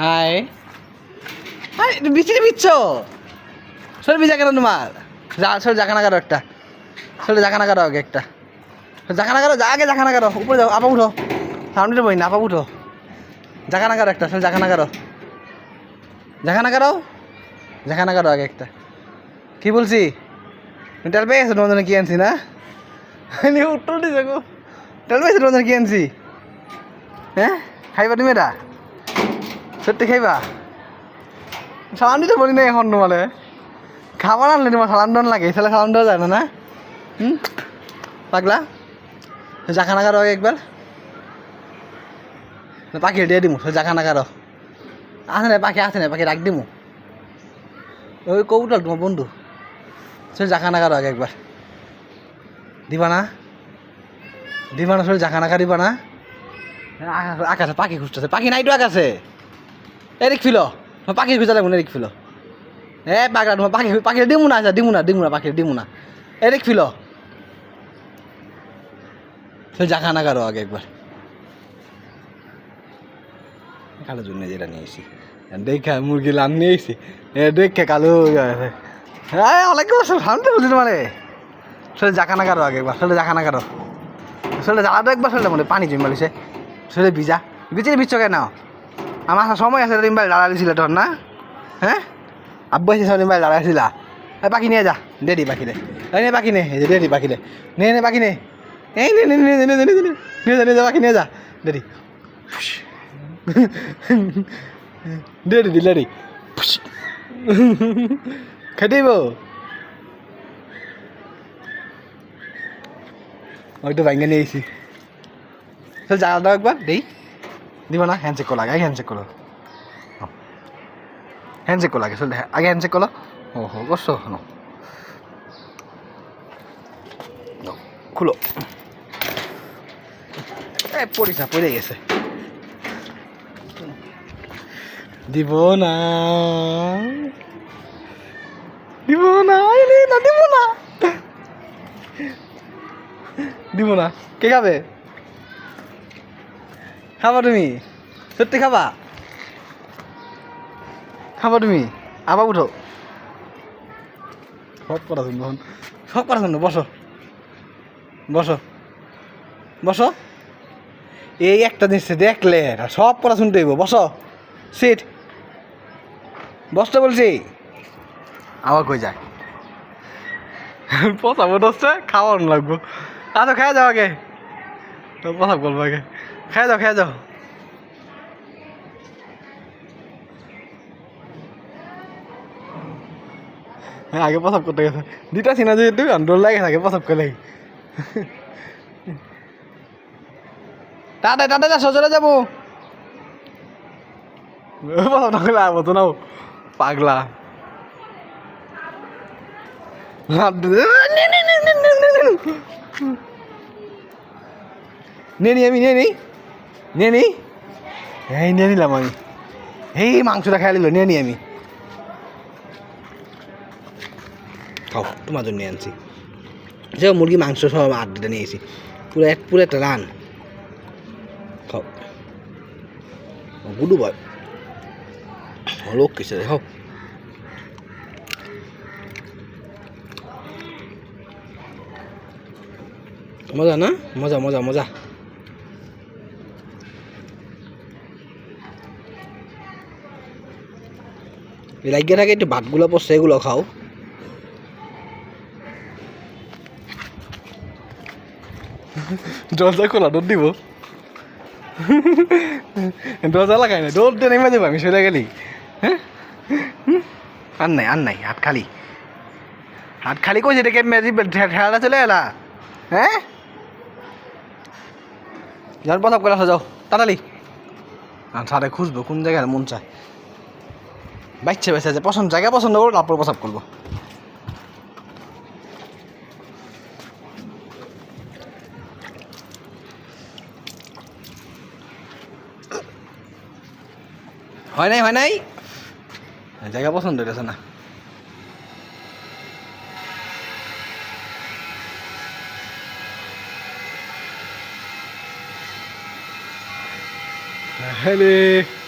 High high বিচিনি বিচ্ছ। সর বিজা কেন তোমার। যা সর জাকানা কারও একটা। সর জাকানা কারও আগে একটা। জাকানা কারও, যা, আগে জাকানা কারও। উপরে যাও আপা উঠো। সামনে বই, না আপা উঠো। জাকানা কারও একটা সর জাকানা কারও। জাকানা কারও জাকানা কারও আগে একটা। কি বলছি? টেল পেয়ে গেছো তোমার জন্য কি আনছি, না? উত্তর দিছে গো। টেল পেয়েছ তোমার জন্য কি আনছি? হ্যাঁ? খাইবা তুমি এটা? সত্যি খাইবা? সালাম দিতে বলি না এখন তোমালে। খাবার আনলে তোমার সালাম দেওয়ান লাগে তাহলে সালাম দেওয়া যায় না না? হুম? পাগলা? জাখানা কারও একবার পাখি দিয়ে দিমু সে জাখানা কারও আছে না পাখি, আছে না পাখি রাখ দিমু। ওই কৌটাল তোমার বন্ধু। সে জাখানা কারও আগে একবার দিবা না? দিবা না সে জাখানা কার দিবা না? আকা- আকাশে পাখি খুঁজতেছে, পাখি নাই তো আকাশে। এরিক ফিল পাখি খুঁজা লাগবে এরিক ফিল। এ পাগলা তোমার পাখি পাখি দিমু না আচ্ছা দিমু না দিমু না পাখি দিমু না। Eric feel. সে জাখানা কারও আগে একবার কালো জন্য যেটা নিয়ে এসি দেখা মুরগি লাম নিয়ে এ, দেখে কালো হয়ে অনেক বছর সামনে বলছি মানে সেটা জাখানা কারও আগে একবার সেটা জাখানা কারও সেটা জ্বালাটো একবার সেটা মনে পানি জমি মালিছে। সেটা ভিজা। ভিজে ভিজছ কেন আমার সময় আছে তুমি বাইরে দাঁড়াইছিলা তোর না? হ্যাঁ আব্বু এসে তুমি বাইরে দাঁড়াইছিলা পাখি নিয়ে যা। দে দি পাখি দে নে পাখি নে? দে দি পাখি দে নে নে পাখি নে? এই, নে নে নে নে নে নিয়ে যা নিয়ে যা পাখি নিয়ে যা। দে দি। দে দি দিলে দি খেটিব ওই তো ভাঙ্গে নিয়ে এসি চল যা দাও একবার দেই। দিব না? হ্যান্ডশেক করো, আগে হ্যান্ডশেক করো। হ্যান্ডশেক করো, আগে, চল আগে হ্যান্ডশেক করো। ও হো করছ নো খুলো। এ না পড়ে গেছে। দিব না। দিব না দিব না। দিব না। কে খাবে? খাবা তুমি? সত্যি খাবা? খাবা তুমি? আবার উঠো। সব কথা শুনব। সব কথা শুনব বসো। বসো। বসো। এই একটা জিনিস দেখলে সব কথা শুনতে হইব। বসো। সিট। বসতে বলছি। আবার কই যায় পচা বোধ হচ্ছে খাওয়ানো লাগবো। আচ্ছা খেয়ে যাও আগে। তো পচা বলব আগে। খেয়ে যাও খেয়ে যাও হ্যাঁ আগে প্রসাব করতে গেছে। দুইটা সিনা যেহেতু ডোল লাগে থাকে প্রসাব করলে টাটা টাটা যা, সজরে যাব। প্রসাব না করলে আবো তো নাও পাগলা। নিয়ে নি আমি নিয়ে নি। নিয়ে নি। এই নিয়ে নিলাম আমি। এই মাংসটা খাই নিল নিয়ে নি আমি। খাও, তোমার জন্য আনছি। যে মুরগি, মাংস সব আড্ডা নিয়েছি পুরো এক, পুরো একটা রান। খাও। গুডু বয়। লোক কিছু খাও মজা না? মজা মজা মজা। লাগিয়ে থাকে, একটু ভাতগুলো পড়ছে, এগুলো খাও। দরজা খোলা, দৌড় দিব। দরজা লাগাই না দৌড় দিয়ে নেমে যাব আমি সরে গেলি। হ্যাঁ? আর নাই আর নাই, হাত খালি। হাত খালি কই যেটাকে মেজি ঠেলাটা চলে এলা। হ্যাঁ? যার প্রসাব করে আসা, যাও, তাড়াতাড়ি। আর সারে খুঁজবো, কোন জায়গায় মন চায়। বাচ্চা বেঁচে আছে পছন্দ জায়গা পছন্দ করো তারপর প্রসাব করব। হয় নাই হয় নাই? জায়গা পছন্দ হইতেছে না। হ্যাঁ